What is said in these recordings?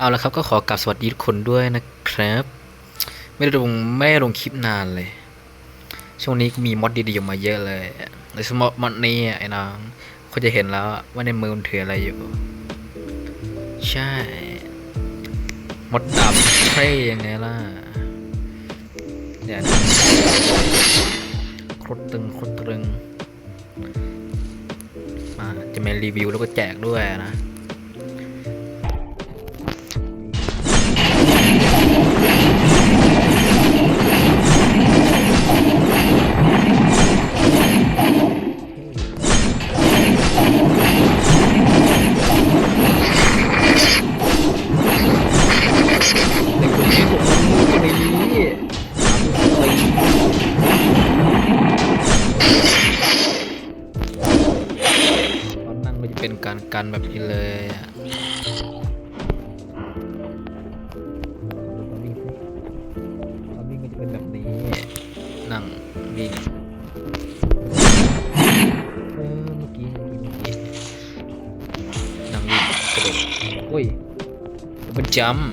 เอาละครับก็ขอกลับสวัสดีทุกคนด้วยนะครับ ไม่ได้ลงไม่ได้ลงคลิปนานเลย ช่วงนี้มีมอดดีๆออกมาเยอะเลยในสมอมอดนี้ไอ้น้องเขาจะเห็นแล้วว่าในมือมันถืออะไรอยู่ ใช่มดดาบเท่ยังไงล่ะเนี่ยนะโคตรตึงโคตรตึงมาจะมารีวิวแล้วก็แจกด้วยนะ ตอนนั่จะเป็นการกันแบบนี้เลยอะตอนวิ่งก็จะเป็นแบบนี้ นั่งวิ่งเออเมื่อกี้เมื่อกี้เมื่อกี้นั่งวิ่งกระโดดโอ้ยมันจัมป์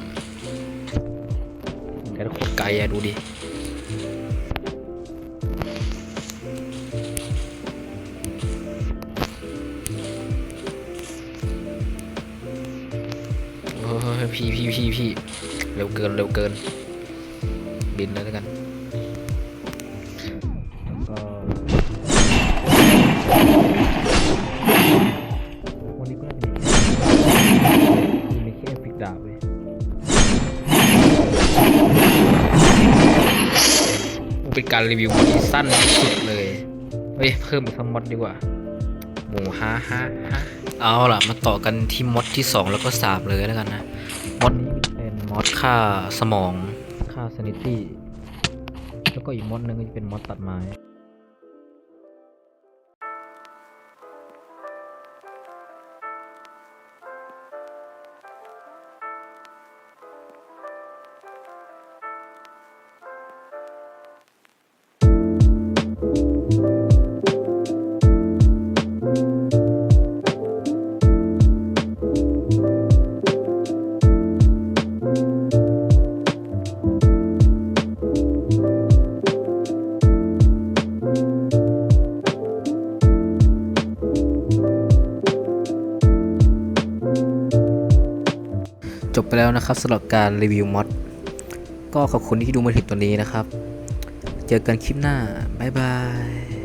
แต่โคตรไกลอะดูดิ พี่พี่พี่พี่เร็วเกินเร็วเกิน บินเลยแล้วกันแล้วก็วันนี้ก็น่าจะมีมีแค่ฟิกดาบเลยเป็นการรีวิวที่สั้นที่สุดเลย เฮ้ย เพิ่มอีกสักมอดดีกว่า หมูฮ่าฮ่าฮ่า เอาล่ะ มาต่อกันที่มอดที่ 2 แล้วก็ 3 เลยแล้วกันนะ มดนี้เป็นมดค่าสมอง ค่าสนิตี้ แล้วก็อีกมดหนึงก็จะเป็นมดตัดไม้ จบไปแล้วนะครับสำหรับการรีวิวมอดก็ขอบคุณที่ดูมาถึงตอนนี้นะครับ เจอกันคลิปหน้า บ๊ายบาย